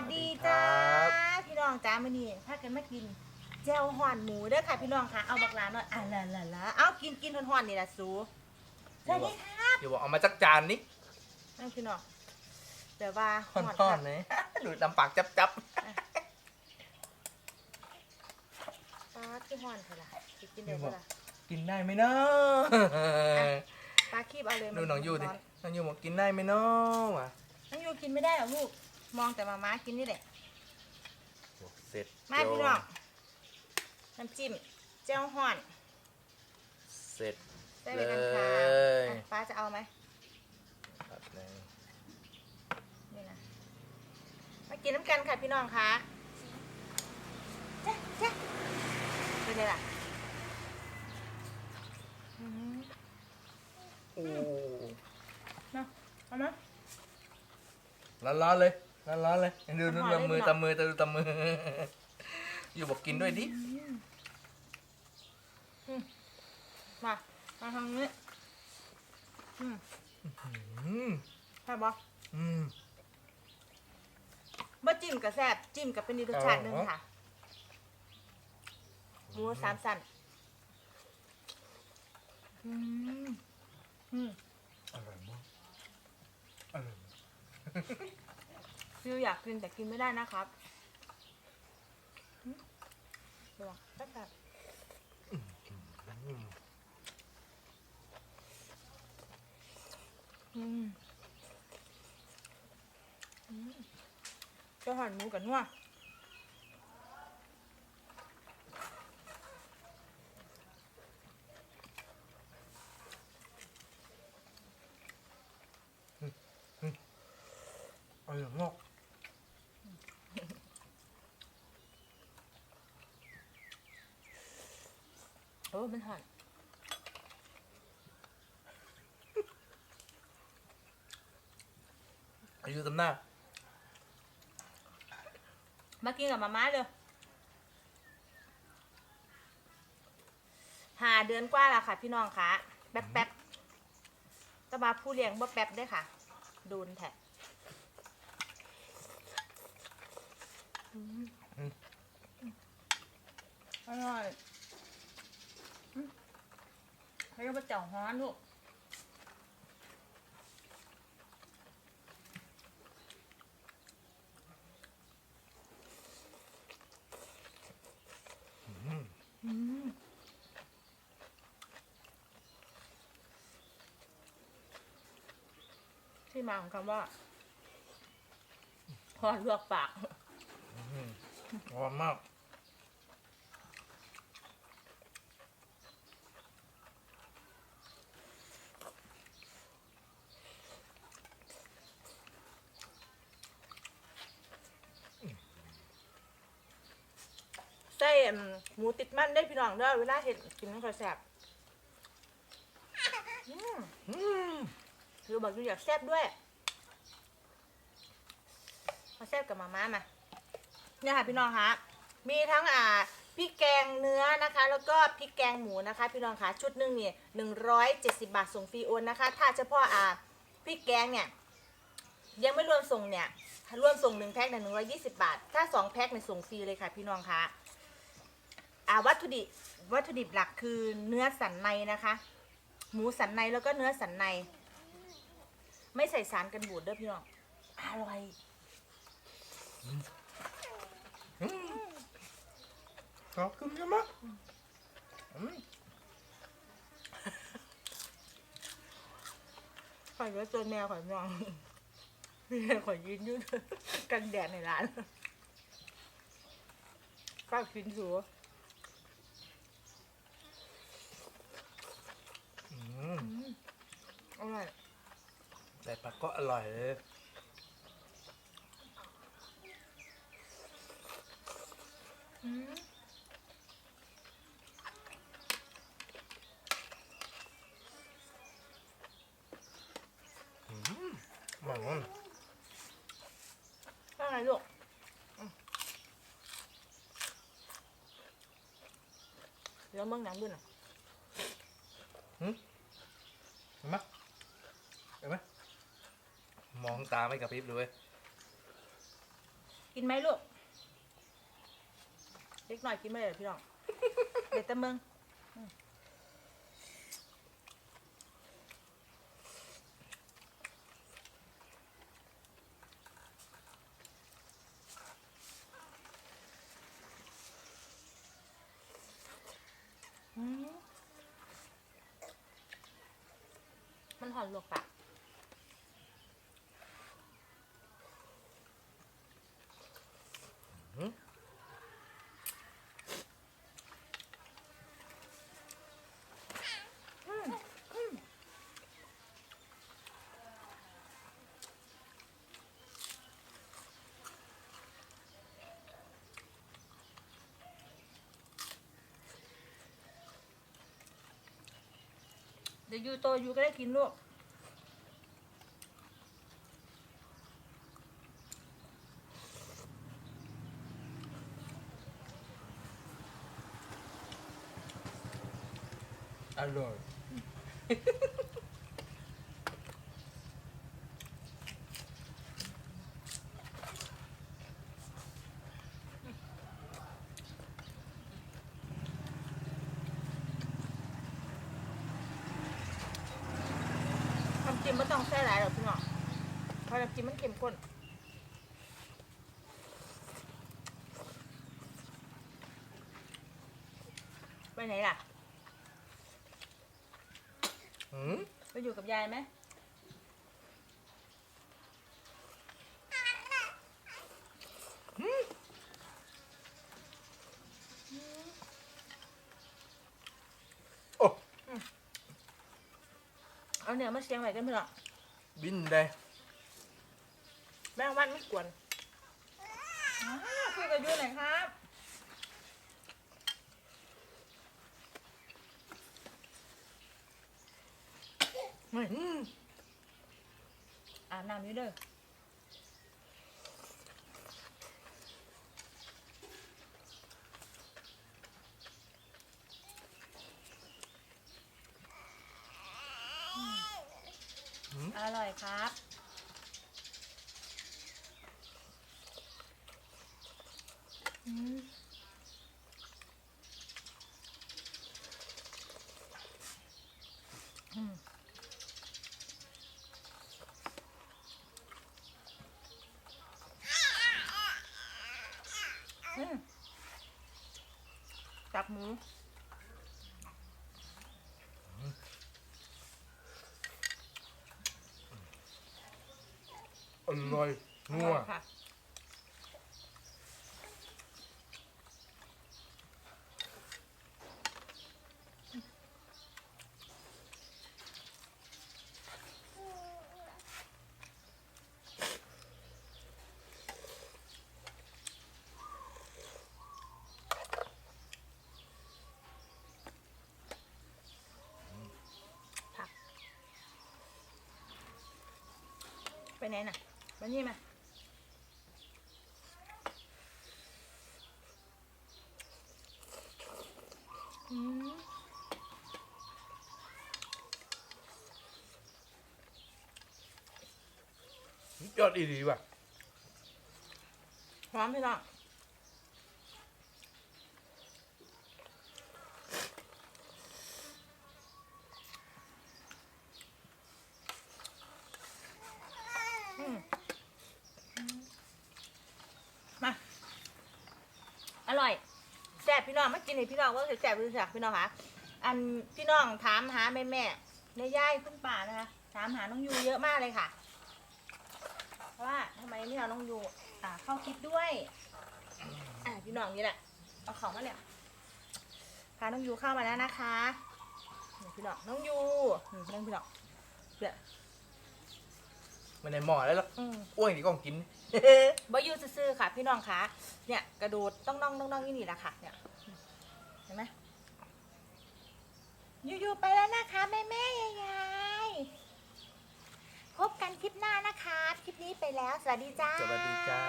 สดีจ้าครับพี่น้องจ้ามื้อนี้ถ้ากันมากินแจ่วห่อนหมูเด้อค่ะ พี่น้องค่ะเอาบักหลาหน่อยอะละละละเอากินกินห่อนๆนี่ล่ะสูสวัสดีครับอยู่บอกเอามาจักจานนี้นั่นพี่น้องแบบว่าห่อนค่ะห่อนๆเลยดูดลำปากจับจับปลาที่ห่อนเถอะล่ะสิกินได้บ่ล่ะกินได้ไหมเนาะปลาคีบเอาเลยดูน้องยูดิร้น้องยูบอกกินได้ไหมเนาะว่ะน้องยูกินไม่ได้หรอกลูก มองแต่มาม่ากินนี่แหละ เสร็จมาพี่น้อง น้ำจิ้มแจ่วห่อนเสร็จได้ไปกันค่ะเลยอะป้าจะเอาไหมครับเลยนี่นะมากินน้ำกันค่ะพี่น้องคะเจ๊เจ๊เป็นไงล่ะอืมโอ้เนาะเอาไหมร้อนๆเลย ร้อนๆเลยดูดูห่อเลยตำมือพี่น้องตำมือดูตำมือ อยู่บอกกินด้วยดิ มา มาทางนี้อืมอืมใช่ปะอืมบ่จิ้มกับแซ่บจิ้มกับเป็นอีกรสชาติหนึงอ๋อค่ะ หมูสามสันอืมอืมอร่อยมากอร่อยมาก ฟิวอยากกินแต่กินไม่ได้นะครับระวังแป๊บอืมอืมจะหั่นหมูกันนัวอร่อยมากโอ้ มันหั่นอายุตำหน้ามากินกับมาม่าเลยหาเดือนกว่าแล้วค่ะ พี่น้องคะแป๊บแป๊บๆแตมาผู้เลี้ยงบ่แป๊บได้อค่ะ โดนแทะอืมอร่อยอืม ให้ก็มาเจ่าฮ้อนลูกอืมที่มาของคำว่าพอลวกปากอร่อยมาก มหมูติดมันได้พี่น้องเด้อเวลาเห็ดกินไม่ค่อยแซ่บอืมอืมคือบอกอยู่อยากแซ่บด้วยมาแซ่บกับมาม่ามาเนี่ยค่ะพี่น้องคะมีทั้งอ่าพริกแกงเนื้อนะคะ แล้วก็พริกแกงหมูนะคะ พี่น้องคะชุดหนึ่งเนี่ยหนึ่งร้อยเจ็ดสิบาทส่งฟรีโอนนะคะ ถ้าเฉพาะอ่าพริกแกงเนี่ยยังไม่รวมส่งเนี่ยรวมส่งหนึ่งแพ็คเนี่ยหนึ่งร้อยยี่สิบาท ถ้าสองแพ็คเนี่ยส่งฟรีเลยค่ะพี่น้องคะ อ่าวัตถุดิบวัตถุดิบหลักคือเนื้อสันในนะคะ หมูสันในแล้วก็เนื้อสันใน ไม่ใส่สารกันบูดเด้อพี่น้องอร่อยขอบคุณมากอืมข่อยว่าตัวแมวข่อยมองแม่ข่อยยืนอยืนกันแดดในร้านก็กินสูอืม อร่อย แต่ปลา ก็อร่อยเลยอืมอืมอร่อยมากว่าไงลูกอืมเดี๋ยวเมืองหนังด้วยนะ เห็นไหมเห็นไหม มองตาไม่กระพริบเลยเว้ยกินกินไหมลูกเล็กหน่อยกินไม่ได้เหรอพี่น้อง เด็ดแต่เมืองอืมอืมมันหอนลวกปาก เดี๋ยวยูโตยูก็ได้กินลูกอร่อย จิ้มไม่ต้องใส่หลายหรอกพี่น้องเพราะน้ำจิ้มมันเข้มข้นไปไหนล่ะ หืม ไปอยู่กับยายไหม嗯โอ้ เอาเนี่ยมาเสียงไหนกันพี่น้องบินได้แม่งวันไม่กวนอ้าวคุยกับยูหน่อยครับ ไม่อืมอาบน้ำอยู่เด้อ อร่อยครับ อืมอืมอืมจับหมู อร่อยอนัร่วอยค่ะผักไปไหนน่ะ มานี่มาอืมยอดอีดีว่ะ พร้อมพี่น้องอืมมา อร่อย แซ่บพี่น้องมากินนี่พี่น้องว่าแซ่บหรือแซ่บพี่น้องคะอันพี่น้องถามหาแม่แม่ในย่ายคุณป่านะคะถามหาน้องยูเยอะมากเลยค่ะ ว่าทำไมไม่เอาน้องยูอ่าเข้าคลิปด้วย อ่าพี่น้องนี่แหละเอาของมาเนี่ยพาน้องยูเข้ามาแล้วนะคะพี่น้องน้องยูนั่งพี่น้องเดี๋ยว ไม่ในหม้อแล้วหรอกอืมอ้วนดีกว่ากินบอยูซื่อๆค่ะ พี่น้องคะเนี่ยกระโดดต้องน้องต้องน้องนี่นี่แหละค่ะเนี่ยเห็นไหมยูยูไปแล้วนะคะแม่แม่ยายยายพบกันคลิปหน้านะคะ คลิปนี้ไปแล้ว สวัสดีจ้า สวัสดีจ้า